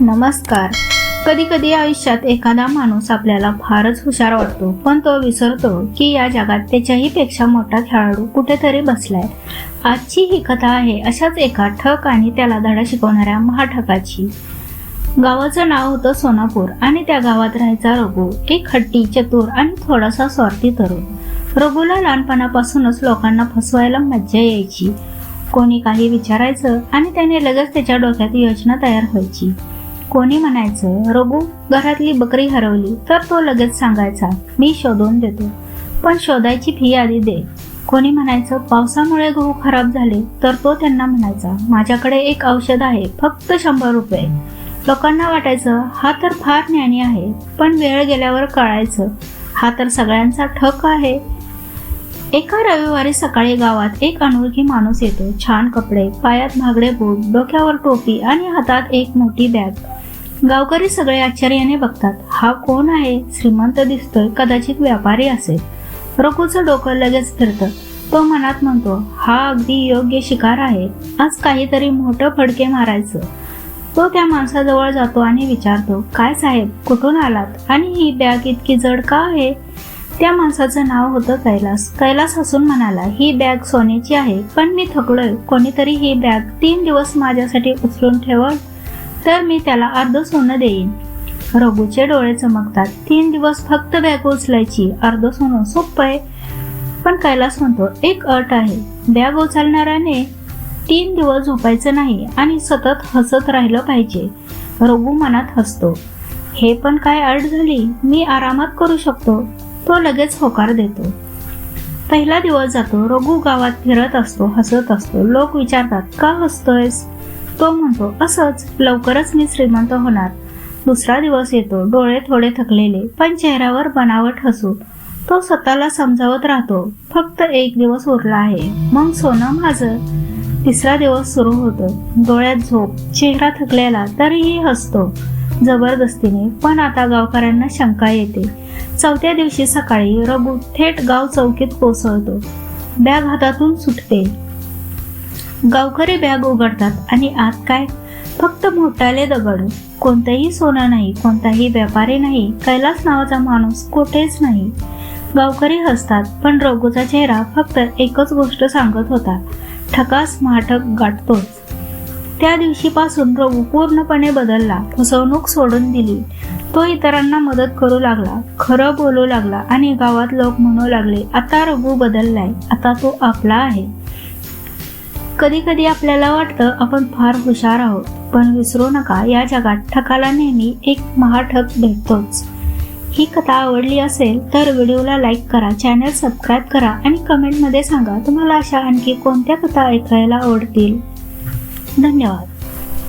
नमस्कार. कधी कधी आयुष्यात एखादा माणूस आपल्याला फारच हुशार वाटतो पण तो विसरतो की या जगात त्याच्याही पेक्षा मोठा खेळाडू कुठेतरी बसलाय. आजची ही कथा आहे अशाच एका ठक आणि त्याला धडा शिकवणाऱ्या महाठकाची. गावाचं नाव होतं सोनापूर आणि त्या गावात राहायचा रघु एक हट्टी चतुर आणि थोडासा स्वार्थी तरुण. रघुला लहानपणापासूनच लोकांना फसवायला मज्जा यायची. कोणी काही विचारायचं आणि त्याने लगेच त्याच्या डोक्यात योजना तयार व्हायची. कोणी म्हणायचं रघु घरातली बकरी हरवली तर तो लगेच सांगायचा मी शोधून देतो. पण शोधायची फी आधी दे. कोणी म्हणायचं पावसामुळे गहू खराब झाले तर तो त्यांना म्हणायचा माझ्याकडे एक औषध आहे फक्त शंभर रुपये. लोकांना वाटायचं हा तर फार ज्ञानी आहे पण वेळ गेल्यावर कळायचं हा तर सगळ्यांचा ठक आहे. एका रविवारी सकाळी गावात एक अनोळखी माणूस येतो छान कपडे पायात भागडे बूट डोक्यावर टोपी आणि हातात एक मोठी बॅग. गावकरी सगळे आश्चर्याने बघतात हा कोण आहे? श्रीमंत दिसतोय कदाचित व्यापारी असेल. रघुचं डोकं लगेच फिरतं. तो मनात म्हणतो हा अगदी योग्य शिकार आहे. आज काहीतरी मोठं फडके मारायचं. तो त्या माणसाजवळ जातो आणि विचारतो काय साहेब कुठून आलात? आणि ही बॅग इतकी जड का आहे? त्या माणसाचं नाव होतं कैलास. कैलास हसून म्हणाला ही बॅग सोन्याची आहे पण मी थकलोय. कोणीतरी ही बॅग तीन दिवस माझ्यासाठी उचलून ठेवल तर मी त्याला अर्ध सोनं देईन. रघुचे डोळे चमकतात. तीन दिवस फक्त बॅग उचलायची. अर्ध सोनं सोपं आहे. पण कैलास म्हणतो एक अट आहे. बॅग उचलणाऱ्याने तीन दिवस झोपायचं नाही आणि सतत हसत राहिलं पाहिजे. रघु मनात हसतो. हे पण काय अट झाली? मी आरामात करू शकतो. तो लगेच होकार देतो. पहिला दिवस जातो. रघु गावात फिरत असतो हसत असतो. लोक विचारतात का हसतोयस? तो म्हणतो असंच लवकरच मी श्रीमंत होणार. दुसरा दिवस येतो डोळे थोडे थकलेले पण चेहऱ्यावर बनावट हसू. तो स्वतःला समजावत राहतो फक्त एक दिवस उरला आहे मग सोनं माझं. तिसरा दिवस सुरू होतो डोळ्यात झोप चेहरा थकलेला तरीही हसतो. जबरदस्तीने पण आता गावकऱ्यांना शंका येते. चौथ्या दिवशी सकाळी रघु थेट गाव चौकीत कोसळतो. बॅग हातातून सुटते. गावकरी बॅग उघडतात आणि आत काय? फक्त मोठाले दगड. कोणतंही सोनं नाही कोणताही व्यापारी नाही कैलास नावाचा माणूस कुठेच नाही. गावकरी हसतात पण रघुचा चेहरा फक्त एकच गोष्ट सांगत होता. ठकास माठक गाठतोच. त्या दिवशीपासून रघू पूर्णपणे बदलला फसवणूक सोडून दिली. तो इतरांना मदत करू लागला खरं बोलू लागला आणि गावात लोक म्हणू लागले आता रघू बदललाय आता तो आपला आहे. कधी कधी आपल्याला वाटतं आपण फार हुशार आहोत पण विसरू नका या जगात ठकाला नेहमी एक महाठक भेटतोच. ही कथा आवडली असेल तर व्हिडिओला लाईक करा चॅनल सबस्क्राईब करा आणि कमेंटमध्ये सांगा तुम्हाला अशा आणखी कोणत्या कथा ऐकायला आवडतील. धन्यवाद.